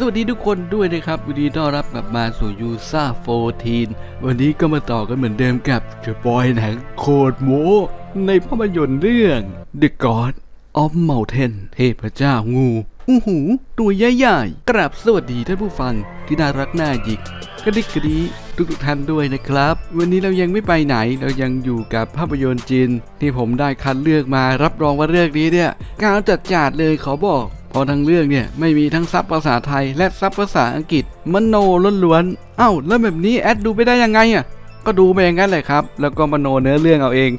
สวัสดีทุกคนด้วยนะครับวันนี้ต้อนรับกลับมาสู่ยูซ่า14 วันนี้ก็มาต่อกันเหมือนเดิมกับเดอะบอยหนังโคตรโมในภาพยนตร์เรื่อง The God of Mountain เทพเจ้างูอู้หู ตัวใหญ่ๆ กราบสวัสดีท่านผู้ฟังที่น่ารักน่าหยิกกระดิกกระดีทุกๆท่านด้วยนะครับ วันนี้เรายังไม่ไปไหนเรายังอยู่กับภาพยนตร์จีนที่ผมได้คัดเลือกมารับรองว่าเรื่องนี้เนี่ยกาวจัดจาดเลยขอบอก พอทั้งเรื่องเนี่ยไม่มีทั้งซับภาษาไทยและซับภาษาอังกฤษมโนล้วนๆเอ้าแล้วแบบนี้แอดดูไปได้ยังไงอะ ก็ดูไปอย่างนั้นแหละครับ แล้วก็มโนเนื้อเรื่องเอาเอง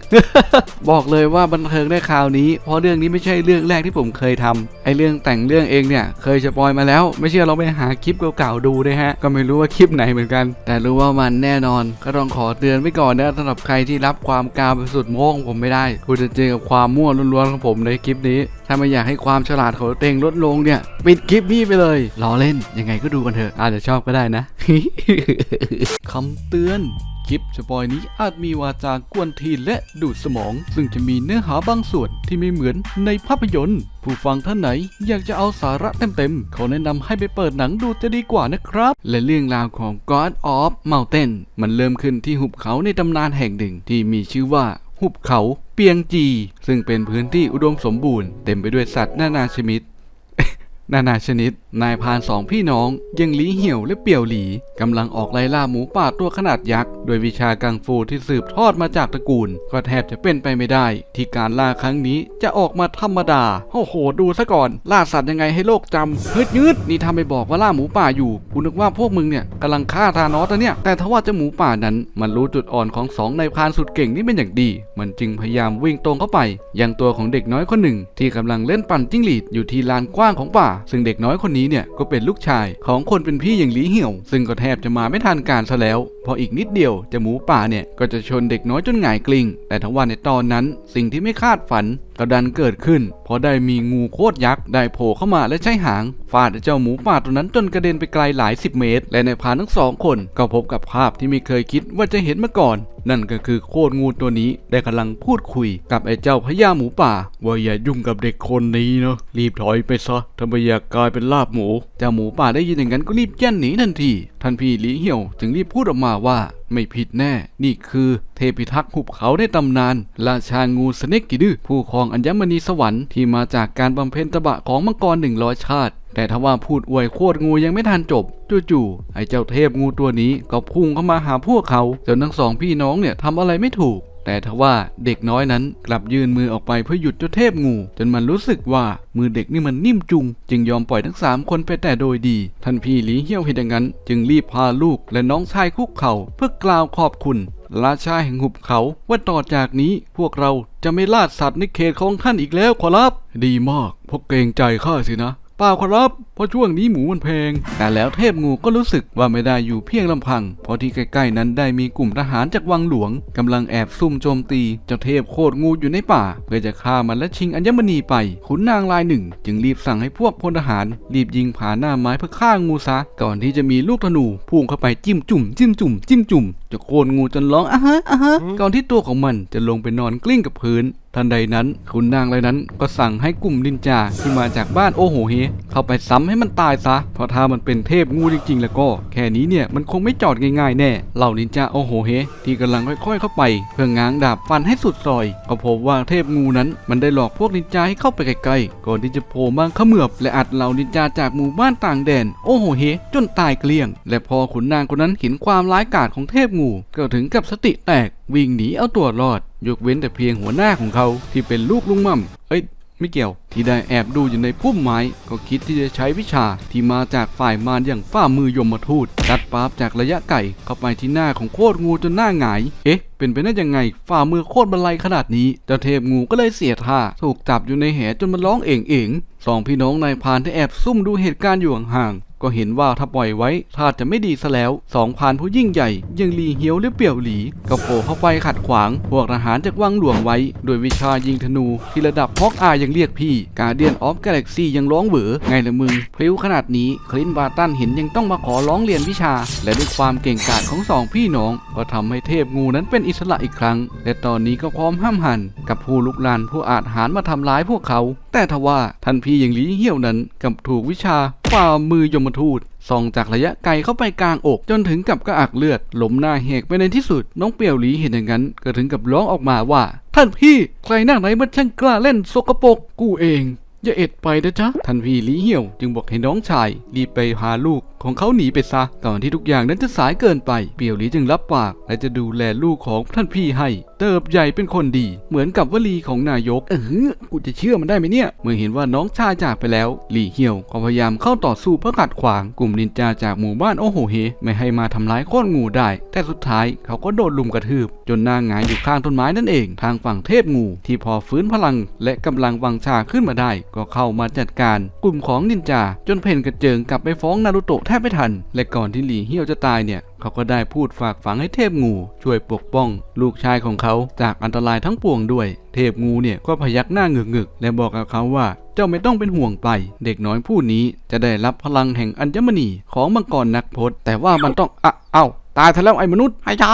บอกเลยว่าบันเทิงได้คราวนี้ เพราะเรื่องนี้ไม่ใช่เรื่องแรกที่ผมเคยทำไอเรื่องแต่งเรื่องเองเนี่ย เคยสปอยมาแล้ว ไม่เชื่อเราไปหาคลิปเก่าๆดูนะฮะ ก็ไม่รู้ว่าคลิปไหนเหมือนกัน แต่รู้ว่ามันแน่นอน ก็ต้องขอเตือนไว้ก่อนนะสำหรับใครที่รับความกาวสุดโม้งผมไม่ได้ คุณจะเจอกับความมั่วล้วนๆของผมในคลิปนี้ ถ้าไม่อยากให้ความฉลาดของตัวเองลดลงเนี่ย ปิดคลิปนี้ไปเลยล้อเล่นยังไงก็ดูกันเถอะอาจจะชอบก็ได้นะคำเตือน คลิปสปอยนี้อาจมีวาจากวนทีและดูดสมอง ซึ่งจะมีเนื้อหาบางส่วนที่ไม่เหมือนในภาพยนตร์ ผู้ฟังท่านไหนอยากจะเอาสาระเต็มๆเขาแนะนำให้ไปเปิดหนังดูจะดีกว่านะครับ และเรื่องราวของ God of Mountain มันเริ่มขึ้นที่หุบเขาในตำนานแห่งหนึ่งที่มีชื่อว่าหุบเขาเปียงจี ซึ่งเป็นพื้นที่อุดมสมบูรณ์เต็มไปด้วยสัตว์นานาชนิด นานาชนิด นายพานสองพี่น้อง ยังหลีเหี่ยวและเปี่ยวหลีกำลังออกไล่ล่าหมูป่าตัวขนาดยักษ์ โดยวิชากังฟูที่สืบทอดมาจากตระกูล ก็แทบจะเป็นไปไม่ได้ ที่การล่าครั้งนี้จะออกมาธรรมดา โอ้โห ดูซะก่อน ล่าสัตว์ยังไงให้โลกจำฮึดยืดนี่ทำไปบอกว่าล่าหมูป่าอยู่กูนึกว่าพวกมึงเนี่ยกำลังฆ่าทานอสนะเนี่ย แต่ทว่าเจ้าหมูป่านั้น มันรู้จุดอ่อนของสองนายพานสุดเก่งนี่เป็นอย่างดี มันจึงพยายามวิ่งตรงเข้าไป ยังตัวของเด็กน้อยคนหนึ่ง ที่กำลังเล่นปั่นจิ้งหรีดอยู่ที่ลานกว้างของป่าซึ่งเด็กน้อยคนนี้เนี่ยก็เป็นลูกชายของคนเป็นพี่อย่างหลีเหี่ยว ซึ่งก็แทบจะมาไม่ทันการซะแล้ว พออีกนิดเดียวจะหมูป่าเนี่ยก็จะชนเด็กน้อยจนหงายกลิ้งแต่ทว่าในตอนนั้นสิ่งที่ไม่คาดฝัน ก็ดันเกิดขึ้น เพราะได้มีงูโคตรยักษ์ได้โผล่เข้ามาและใช้หางฟาดเจ้าหมูป่าตัวนั้นจนกระเด็นไปไกลหลายสิบเมตร และในพรานทั้งสองคนก็พบกับภาพที่ไม่เคยคิดว่าจะเห็นมาก่อน นั่นก็คือโคตรงูตัวนี้ได้กำลังพูดคุยกับไอ้เจ้าพญาหมูป่า ว่าอย่ายุ่งกับเด็กคนนี้เนาะรีบถอยไปซะถ้าไม่อยากกลายเป็นลาบหมู เจ้าหมูป่าได้ยินอย่างนั้นก็รีบแย่นหนีทันที ท่านพี่หลีเหี่ยวจึงรีบพูดออกมาว่า ไม่ผิดแน่ นี่คือเทพิทักษ์หุบเขาในตำนาน ราชางูสเนกกิดือผู้ครองอัญมณีสวรรค์ที่มาจากการบำเพ็ญตบะของมังกรหนึ่งร้อยชาติ แต่ทว่าพูดอวยโคตรงูยังไม่ทันจบจู่ๆไอ้เจ้าเทพงูตัวนี้ก็พุ่งเข้ามาหาพวกเขาจนทั้งสองพี่น้องเนี่ยทำอะไรไม่ถูก แต่ทว่าเด็กน้อยนั้นกลับยื่นมือออกไปเพื่อหยุดเจ้าเทพงู จนมันรู้สึกว่ามือเด็กนี่มันนิ่มจุง จึงยอมปล่อยทั้งสามคนไปแต่โดยดี ท่านพี่หลีเหี้ยวเห็นอย่างนั้น จึงรีบพาลูกและน้องชายคุกเข่าเพื่อกล่าวขอบคุณ ราชาแห่งหุบเขาว่าต่อจากนี้พวกเราจะไม่ล่าสัตว์ในเขตของท่านอีกแล้วขอรับ ดีมากพราะเกรงใจข้าสินะเปล่าครับ ราะช่วงนี้หมูมันแพง แต่แล้วเทพงูก็รู้สึกว่าไม่ได้อยู่เพียงลำพัง เพราะที่ใกล้ๆนั้นได้มีกลุ่มทหารจากวังหลวงกำลังแอบซุ่มโจมตีเจ้าเทพโคตรงูอยู่ในป่าเพื่อจะฆ่ามันและชิงอัญมณีไป ขุนนางรายหนึ่ง จึงรีบสั่งให้พวกพลทหาร รีบยิงผ่าหน้าไม้เพื่อฆ่างูซะ ก่อนที่จะมีลูกธนูพุ่งเข้าไปจิ้มจุ่มจิ้มจุ่มจิ้มจุ่มจะโคนงูจนร้องอะฮะอะฮะก่อนที่ตัวของมันจะลงไปนอนกลิ้งกับพื้นทันใดนั้น คุณนางรายนั้นก็สั่งให้กลุ่มนินจาที่มาจากบ้านโอโหเฮเข้าไปซ้ำให้มันตายซะ เพราะถ้ามันเป็นเทพงูจริงๆ แล้วก็ แค่นี้เนี่ยมันคงไม่จอดง่ายๆแน่ เหล่านินจาโอโหเฮที่กำลังค่อยๆ เข้าไป เพื่อง้างดาบฟันให้สุดซอย ก็พบว่าเทพงูนั้น มันได้หลอกพวกนินจาให้เข้าไปใกล้ๆก่อนที่จะโผล่มาเขมือบและอัดเหล่านินจาจากหมู่บ้านต่างแดน โอโหเฮจนตายเกลี้ยง และพอขุนนางคนนั้นเห็นความร้ายกาจของเทพงูก็ถึงกับสติแตกวิ่งหนีเอาตัวรอด ยกเว้นแต่เพียงหัวหน้าของเขาที่เป็นลูกลุงมั่มเอ้ย ไม่เกี่ยว ที่ได้แอบดูอยู่ในพุ่มไม้ ก็คิดที่จะใช้วิชาที่มาจากฝ่ายมารอย่างฝ่ามือยมทูตตัดปราบจากระยะไกลเข้าไปที่หน้าของโคตรงูจนหน้าหงาย เอ๊ะ เป็นไปได้ยังไง ฝ่ามือโคตรบรรลัยขนาดนี้ เจ้าเทพงูก็เลยเสียท่า ถูกจับอยู่ในแหจนมันร้องเอ่งเอ่งสองพี่น้องนายพานที่แอบซุ่มดูเหตุการณ์อยู่ห่าง ก็เห็นว่าถ้าปล่อยไว้ท่าจะไม่ดีซะแล้วสองพานผู้ยิ่งใหญ่ยังลีเฮียวหรือเปี่ยวหลีก็โผล่เข้าไปขัดขวาง พวกทหารจากวังหลวงไว้ โดยวิชายิงธนู ที่ระดับฮอกอายยังเรียกพี่ กาเดียนออฟกาแล็กซี่ยังร้องเหวอไงละมึงพลิ้วขนาดนี้คลินบาตันเห็นยังต้องมาขอร้องเรียนวิชา และด้วยความเก่งกาจของสองพี่น้อง ก็ทำให้เทพงูนั้นเป็นอิสระอีกครั้ง และตอนนี้ก็พร้อมห้ามหัน กับผู้ลุกลานผู้อาจหารมาทำร้ายพวกเขา แต่ทว่าท่านพี่หญิงลีเหี่ยวนั้นกับถูกวิชาฝ่ามือยมทูตส่องจากระยะไกลเข้าไปกลางอก จนถึงกับกระอักเลือดล้มหน้าแหกไปในที่สุด น้องเปียวหลีเห็นอย่างนั้น ก็ถึงกับร้องออกมาว่า ท่านพี่ใครหน้าไหนมันช่างกล้าเล่นสกปรกกูเองอย่าเอ็ดไปนะจ๊ะท่านพี่หลีเหี่ยวจึงบอกให้น้องชายรีบไปหาลูกของเขาหนีไปซะก่อนที่ทุกอย่างนั้นจะสายเกินไป เปียวหลีจึงรับปากและจะดูแลลูกของท่านพี่ให้ เติบใหญ่เป็นคนดี เหมือนกับวลีของนายก เออกูจะเชื่อมันได้ไหมเนี่ย เมื่อเห็นว่าน้องชายจากไปแล้ว หลี่เหี่ยวก็พยายามเข้าต่อสู้เพื่อขัดขวางกลุ่มนินจาจากหมู่บ้านโอโหเฮไม่ให้มาทำร้ายโค่นงูได้ แต่สุดท้ายเขาก็โดนลุมกระทืบ จนหน้าหงายอยู่ข้างต้นไม้นั่นเอง ทางฝั่งเทพงูที่พอฟื้นพลัง และกำลังวังชาขึ้นมาได้ ก็เข้ามาจัดการ กลุ่มของนินจาจนเพนกระเจิงกลับไปฟ้องนารูโตะแทบไม่ทัน และก่อนที่หลี่เหี่ยวจะตายเนี่ย เขาก็ได้พูดฝากฝังให้เทพงู ช่วยปกป้อง ลูกชายของเขาจากอันตรายทั้งปวงด้วย เทพงูเนี่ยก็พยักหน้าเงึกงึกและบอกกับเขาว่าเจ้าไม่ต้องเป็นห่วงไป เด็กน้อยผู้นี้จะได้รับพลังแห่งอัญมณีของมังกรนักพจน์แต่ว่ามันต้องอะเอ้า ตายซะแล้วไอ้มนุษย์ไอ้จ้า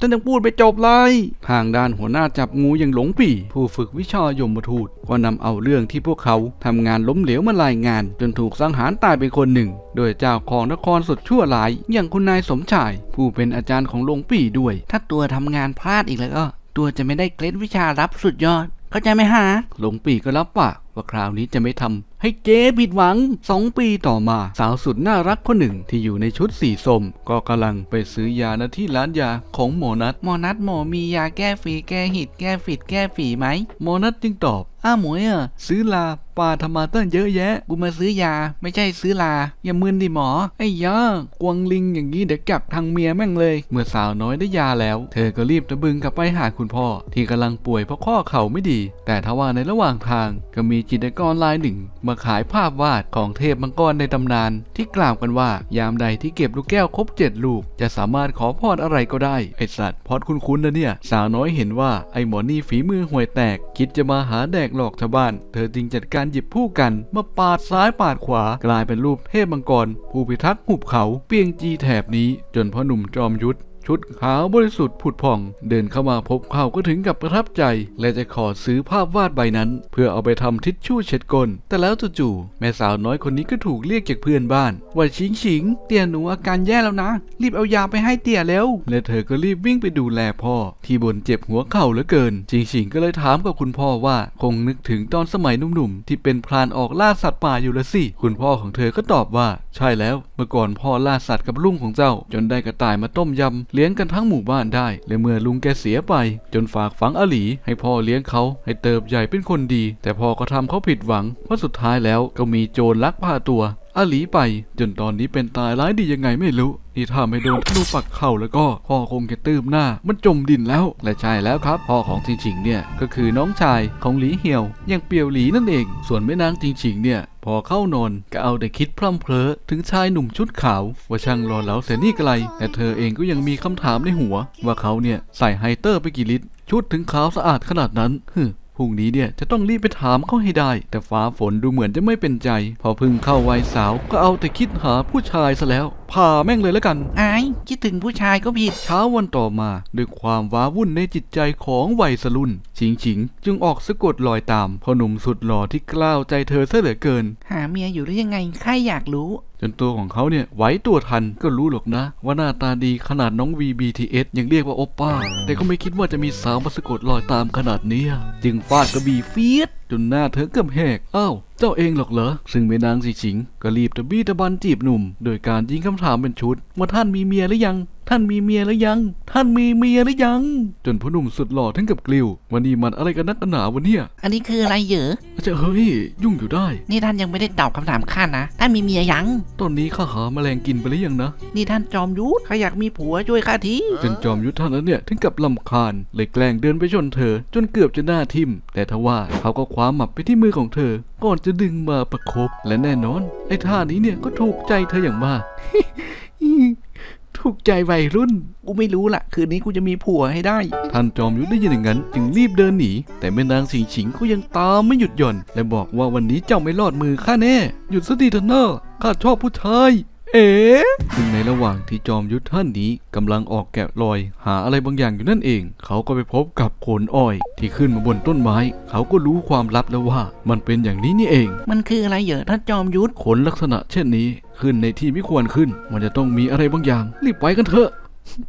ฉันยังพูดไม่จบเลย ทางด้านหัวหน้าจับงูอย่างหลงปี่ ผู้ฝึกวิชายมทูตก็นำเอาเรื่องที่พวกเขาทำงานล้มเหลวมารายงาน จนถูกสังหารตายไปคนหนึ่ง โดยเจ้าของนครสุดชั่วร้าย อย่างคุณนายสมชาย ผู้เป็นอาจารย์ของหลงปี่ด้วย ถ้าตัวทำงานพลาดอีกแล้วก็ ตัวจะไม่ได้เคล็ดวิชารับสุดยอด เข้าใจไหมฮะหลงปี่ก็รับปาก ว่าคราวนี้จะไม่ทำให้เจ๊ผิดหวังสองปีต่อมา สาวสุดน่ารักคนหนึ่งที่อยู่ในชุดสีส้มก็กำลังไปซื้อยาณที่ร้านยาของหมอนัทหมอนัดหมอมียาแก้ฝีแก้หิดแก้ฝิดแก้ฝีไหมหมอนัทจึงตอบอ้าหมวยอะซื้อลาปลาทำมาตั้งเยอะแยะ กูมาซื้อยา ไม่ใช่ซื้อลา อย่ามึนดิหมอ ไอ้ยากวงลิงอย่างนี้เดี๋ยวกลับทางเมียแม่งเลย เมื่อสาวน้อยได้ยาแล้ว เธอก็รีบตะบึงกลับไปหาคุณพ่อ ที่กำลังป่วยเพราะข้อเข่าไม่ดี แต่ทว่าในระหว่างทางก็มีจิตรกรรายหนึ่ง มาขายภาพวาดของเทพมังกรในตำนาน ที่กล่าวกันว่ายามใดที่เก็บลูกแก้วครบเจ็ดลูก จะสามารถขอพรอะไรก็ได้ ไอสัตว์พอดคุ้นๆนะเนี่ย สาวน้อยเห็นว่าไอหมอนี่ฝีมือห่วยแตก คิดจะมาหาแดกหลอกชาวบ้าน เธอจึงจัดการหยิบผู้กันมาปาดซ้ายปาดขวากลายเป็นรูปเทพมังกรผู้พิทักษ์หุบเขาเปียงจีแถบนี้ จนพ่อหนุ่มจอมยุทธ ชุดขาวบริสุทธิ์ผุดผ่อง เดินเข้ามาพบเขาก็ถึงกับประทับใจ และจะขอซื้อภาพวาดใบนั้น เพื่อเอาไปทำทิชชู่เช็ดก้น แต่แล้วจู่ๆแม่สาวน้อยคนนี้ก็ถูกเรียกจากเพื่อนบ้าน ว่าชิงชิงเตี่ยหนูอาการแย่แล้วนะ รีบเอายาไปให้เตี่ยแล้ว และเธอก็รีบวิ่งไปดูแลพ่อ ที่บ่นเจ็บหัวเข่าเหลือเกิน ชิงชิงก็เลยถามกับคุณพ่อว่าคงนึกถึงตอนสมัยหนุ่มๆที่เป็นพรานออกล่าสัตว์ป่าอยู่ละสิ คุณพ่อของเธอก็ตอบว่า ใช่แล้ว เมื่อก่อนพ่อล่าสัตว์กับลุงของเจ้า จนได้กระต่ายมาต้มยำเลี้ยงกันทั้งหมู่บ้านได้ และเมื่อลุงแกเสียไป จนฝากฝังอหลี ให้พ่อเลี้ยงเขาให้เติบใหญ่เป็นคนดี แต่พ่อก็ทำเขาผิดหวังเพราะสุดท้ายแล้วก็มีโจรลักพาตัว อหลีไป จนตอนนี้เป็นตายร้ายดียังไงไม่รู้ นี่ถ้าไม่โดนธนูปักเข่าแล้วก็พ่อคงจะตื้มหน้า มันจมดินแล้ว และใช่แล้วครับ พ่อของจริงชิงๆเนี่ยก็คือน้องชายของหลีเหี่ยวอย่างเปียวหลีนั่นเอง ส่วนแม่นางจริงชิงๆเนี่ยพอเข้านอนก็เอาแต่คิดพร่ำเพลอถึงชายหนุ่มชุดขาว ว่าช่างรอเหลาเสียนี่ไกล แต่เธอเองก็ยังมีคำถามในหัว ว่าเขาเนี่ยใส่ไฮเตอร์ไปกี่ลิตรชุดถึงขาวสะอาดขนาดนั้นฮึ รุ่งนี้เนี่ยจะต้องรีบไปถามเขาให้ได้ แต่ฟ้าฝนดูเหมือนจะไม่เป็นใจ พอเพึ่งเข้าวัยสาวก็เอาแต่คิดหาผู้ชายซะแล้ว พาแม่งเลยแล้วกัน ไอ้คิดถึงผู้ชายก็ผิด เช้าวันต่อมาด้วยความว้าวุ่นในจิตใจของวัยสรุ่น ชิงชิงจึงออกสะกดรอยตามพ่อหนุ่มสุดหล่อที่กล้าวใจเธอซะเหลือเกิน หาเมียอยู่หรือยังไงข้าอยากรู้ จนตัวของเขาเนี่ยไหวตัวทันก็รู้หรอกนะ ว่าหน้าตาดีขนาดน้อง VBTS ยังเรียกว่าโอปป้า แต่ก็ไม่คิดว่าจะมีสาวมาสะกดรอยตามขนาดเนี้ยจึงฟาดกระบี่เฟียด จนหน้าเธอเกือบแหกอ้าวเจ้าเองหรอกเหรอ ซึ่งแม่นางสีชิงก็รีบตะบี้ตะบันจีบหนุ่ม โดยการยิงคำถามเป็นชุดว่าท่านมีเมียหรือยัง ท่านมีเมียหรือยัง ท่านมีเมียหรือยัง จนพ่อหนุ่มสุดหล่อถึงกับกลิววันนี้มันอะไรกันนักกันหนาวะเนี่ยอันนี้คืออะไรเหรออาจจะเฮ้ยยุ่งอยู่ได้ นี่ท่านยังไม่ได้ตอบคำถามข้านะ ท่านมีเมียยัง ตอนนี้ข้าหาแมลงกินไปหรือยังนะ นี่ท่านจอมยุทธข้าอยากมีผัวช่วยข้าทีจนจอมยุทธท่านนั้นเนี่ยถึงกับลำคาญเลยแกล้งเดินไปชนเธอ จนเกือบจะหน้าทิ่ม แต่ทว่าเขาก็คว้าหมับไปที่มือของเธอ ก่อนจะดึงมาประคบและแน่นอนไอ้ท่านี้เนี่ยก็ถูกใจเธออย่างมาก ถูกใจวัยรุ่น กูไม่รู้ละคืนนี้กูจะมีผัวให้ได้ ท่านจอมยุทธได้ยินอย่างนั้น จึงรีบเดินหนี แต่แม่นางสิงฉิงก็ยังตามไม่หยุดหย่อน และบอกว่าวันนี้เจ้าไม่รอดมือข้าแน่ หยุดซะดีเถอะเนอะข้าชอบผู้ชาย เอ๋ซึ่งในระหว่างที่จอมยุทธท่านนี้กำลังออกแกะรอย หาอะไรบางอย่างอยู่นั่นเอง เขาก็ไปพบกับผลอ้อย ที่ขึ้นมาบนต้นไม้ เขาก็รู้ความลับแล้วว่า มันเป็นอย่างนี้นี่เอง มันคืออะไรเหรอท่านจอมยุทธขนลักษณะเช่นนี้ ขึ้นในที่ไม่ควรขึ้น มันจะต้องมีอะไรบางอย่าง รีบไปกันเถอะ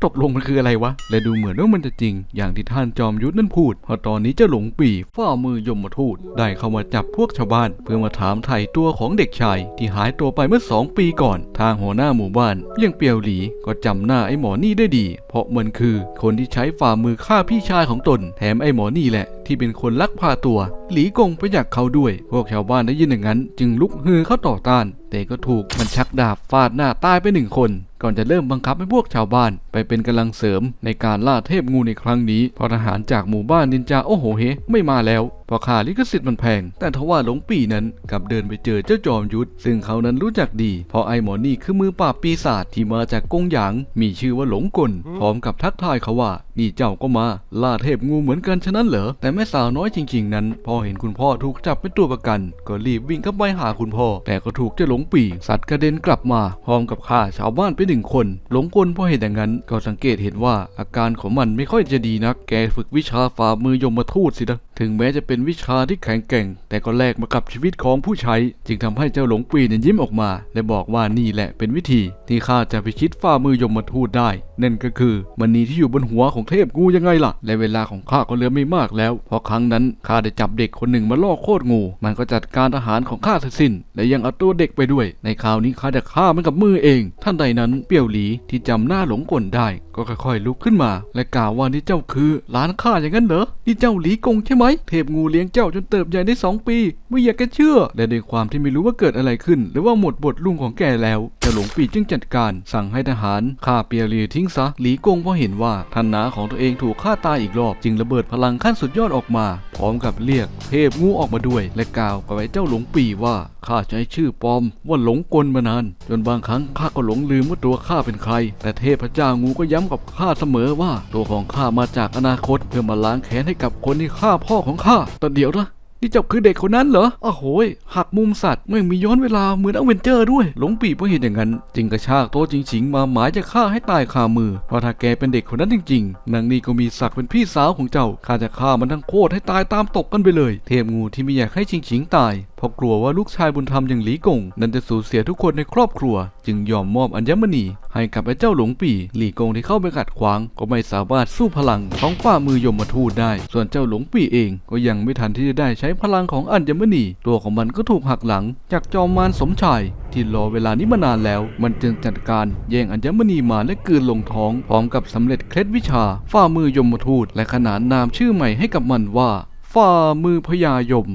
ตกลงมันคืออะไรวะ และดูเหมือนว่ามันจะจริง อย่างที่ท่านจอมยุทธนั่นพูดเพราะตอนนี้เจ้าหลงปีฝ่ามือยมทูตได้เข้ามาจับพวกชาวบ้าน เพื่อมาถามไถ่ตัวของเด็กชาย ที่หายตัวไปเมื่อสองปีก่อน ทางหัวหน้าหมู่บ้านอยังเปียวหลีก็จำหน้าไอ้หมอนี่ได้ดี เพราะมันคือคนที่ใช้ฝ่ามือฆ่าพี่ชายของตน แถมไอ้หมอนี่แหละ ที่เป็นคนลักพาตัว หลีกงไปอยากเขาด้วย พวกชาวบ้านได้ยินอย่างนั้น จึงลุกฮือเข้าต่อต้าน แต่ก็ถูกมันชักดาบฟาดหน้าตายไปหนึ่งคน ก่อนจะเริ่มบังคับให้พวกชาวบ้านไปเป็นกำลังเสริมในการล่าเทพงูในครั้งนี้เพราะทหารจากหมู่บ้านนินจาโอโหเฮไม่มาแล้ว ราะค่าลิขสิทธิ์มันแพง แต่ทว่าหลงปีนั้นกลับเดินไปเจอเจ้าจอมยุทธซึ่งเขานั้นรู้จักดี เพราะไอ้หมอนี่คือมือปราบปีศาจที่มาจากกงหยาง มีชื่อว่าหลงกล พร้อมกับทักทายเขาว่า นี่เจ้าก็มา ล่าเทพงูเหมือนกันฉะนั้นเหรอ แต่แม่สาวน้อยจริง ๆ นั้น พอเห็นคุณพ่อถูกจับเป็นตัวประกัน ก็รีบวิ่งเข้าไปหาคุณพ่อ แต่ก็ถูกเจ้าหลงปีสัตว์กระเด็นกลับมาพร้อมกับฆ่าชาวบ้านไปหนึ่งคน หลงกลพอเห็นอย่างนั้น ก็สังเกตเห็นว่าอาการของมันไม่ค่อยจะดีนัก แกฝึกวิชาฝ่ามือยมทูตสินะ ถึงแม้จะเป็นวิชาที่แข็งแกร่ง แต่ก็แลกมากับชีวิตของผู้ใช้ จึงทำให้เจ้าหลงปีนยิ้มออกมา และบอกว่านี่แหละเป็นวิธี ที่ข้าจะพิชิตฝ่ามือยมทูตได้ นั่นก็คือมณีที่อยู่บนหัวของเทพงูยังไงล่ะ และเวลาของข้าก็เหลือไม่มากแล้ว เพราะครั้งนั้นข้าได้จับเด็กคนหนึ่งมาล่อโคตรงู มันก็จัดการทหารของข้าทสิ้น และยังเอาตัวเด็กไปด้วย ในคราวนี้ข้าจะฆ่ามันกับมือเอง ท่านใดนั้นเปียวหลีที่จำหน้าหลงกลได้ ก็ค่อยๆลุกขึ้นมา และกล่าวว่านี่เจ้าคือหลานข้าอย่างนั้นเหรอนี่เจ้าหลีกงใช่ไหมเทพงูเลี้ยงเจ้าจนเติบใหญ่ได้สองปี ไม่อยากจะเชื่อ และด้วยความที่ไม่รู้ว่าเกิดอะไรขึ้น หรือว่าหมดบทลุงของแกแล้วเจ้าหลงปีจึงจัดการสั่งให้ทหารฆ่าเปียรีทิ้งซะหลีกงเพราะเห็นว่าท่านนาของตัวเองถูกฆ่าตายอีกรอบ จึงระเบิดพลังขั้นสุดยอดออกมา พร้อมกับเรียกเทพงูออกมาด้วย และกล่าวกับไอ้เจ้าหลงปีว่าข้าใช้ชื่อปลอมว่าหลงกลมานาน จนบางครั้งข้าก็หลงลืมว่าตัวข้าเป็นใคร แต่เทพเจ้างูก็ย้ำกับข้าเสมอว่า ตัวของข้ามาจากอนาคตเพื่อมาล้างแค้นให้กับคนที่ฆ่าพ่อของข้าแต่เดี๋ยวนะนี่เจ้าคือเด็กคนนั้นเหรออ้าวโหยหักมุมสัตว์ไม่มีย้อนเวลาเหมือนอเวนเจอร์ด้วย หลงปีเพราะเห็นอย่างนั้น จึงกระชากโต๊ะจริง ๆ มาหมายจะฆ่าให้ตายคามือ เพราะถ้าแกเป็นเด็กคนนั้นจริงๆนางนี่ก็มีศักดิ์เป็นพี่สาวของเจ้าข้าจะฆ่ามันทั้งโคตรให้ตายตามตกกันไปเลย เทพงูที่ไม่อยากให้จริงชิงตาย เพราะกลัวว่าลูกชายบุญธรรมอย่างหลีกงนั้นจะสูญเสียทุกคนในครอบครัว จึงยอมมอบอัญมณี ให้กับไอ้เจ้าหลงปีหลีกงที่เข้าไปขัดขวาง ก็ไม่สามารถสู้พลังของฝ่ามือยมทูตได้ ส่วนเจ้าหลงปีเองก็ยังไม่ทันที่จะได้ใช้พลังของอัญมณี ตัวของมันก็ถูกหักหลัง จากจอมมารสมชายที่รอเวลานี้มานานแล้ว มันจึงจัดการแย่งอัญมณีมาและกืนลงท้อง พร้อมกับสำเร็จเคล็ดวิชา ฝ่ามือยมทูตและขนานนามชื่อใหม่ให้กับมันว่า ฝ่ามือพญายม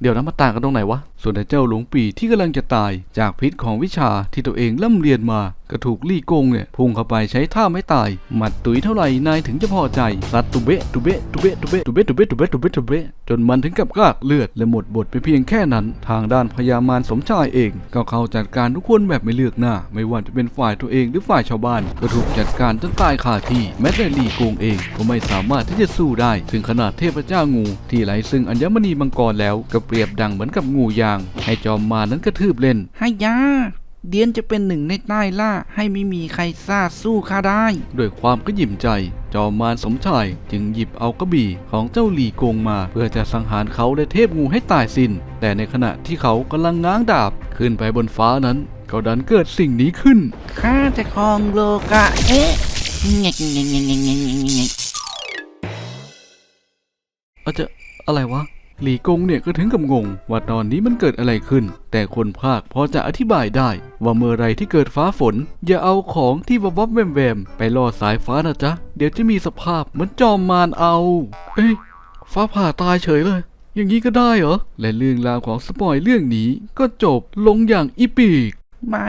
เดี๋ยวนะมาต่างกันตรงไหนวะ ส่วนไอ้เจ้าหลวงปีที่กำลังจะตายจากพิษของวิชาที่ตัวเองล่ำเรียนมา ก็ถูกลี่กงเนี่ยพุ่งเข้าไปใช้ท่าไม่ตาย หมัดตุยเท่าไหร่นายถึงจะพอใจสัตตุเบะตุเบะตุเบะตุเบะตุเบะตุเบะตุเบะตุเบะตุเบะจนมันถึงกับกากเลือดและหมดบทไปเพียงแค่นั้น ทางด้านพญามารสมชายเอง ก็เข้าจัดการทุกคนแบบไม่เลือกหน้า ไม่ว่าจะเป็นฝ่ายตัวเองหรือฝ่ายชาวบ้าน ก็ถูกจัดการจนตายคาที่แม้แต่ลี่กงเองก็ไม่สามารถที่จะสู้ได้ ถึงขนาดเทพเจ้างู ที่ไหลซึ่งอัญมณีมังกรแล้วก็เปรียบดังเหมือนกับงูยาง ให้จอมมารนั้นกระทืบเล่นให้ยาเดียนจะเป็นหนึ่งในใต้ล่าให้ไม่มีใครซ่าสู้ข้าได้ ด้วยความกระหยิ่มใจ จอมมารสมชายจึงหยิบเอากระบี่ของเจ้าหลี่กงมา เพื่อจะสังหารเขาและเทพงูให้ตายสิน้น แต่ในขณะที่เขากำลังง้างดาบ ขึ้นไปบนฟ้านั้น ก็ดันเกิดสิ่งนี้ขึ้น ข้าจะครองโลกะเอ๊ะเงกเงกเงกเงกเงกเงกเงกอาจจะอะไรวะ หลีกงเนี่ยก็ถึงกับงงว่าตอนนี้มันเกิดอะไรขึ้น แต่คนภาคพอจะอธิบายได้ ว่าเมื่อไรที่เกิดฟ้าฝน อย่าเอาของที่วับวับแวมแวมไปล่อสายฟ้านะจ๊ะ เดี๋ยวจะมีสภาพเหมือนจอมมารเอา เอ้ยฟ้าผ่าตายเฉยเลย อย่างนี้ก็ได้เหรอ และเรื่องราวของสปอยเรื่องนี้ก็จบลงอย่างอีปีกไม่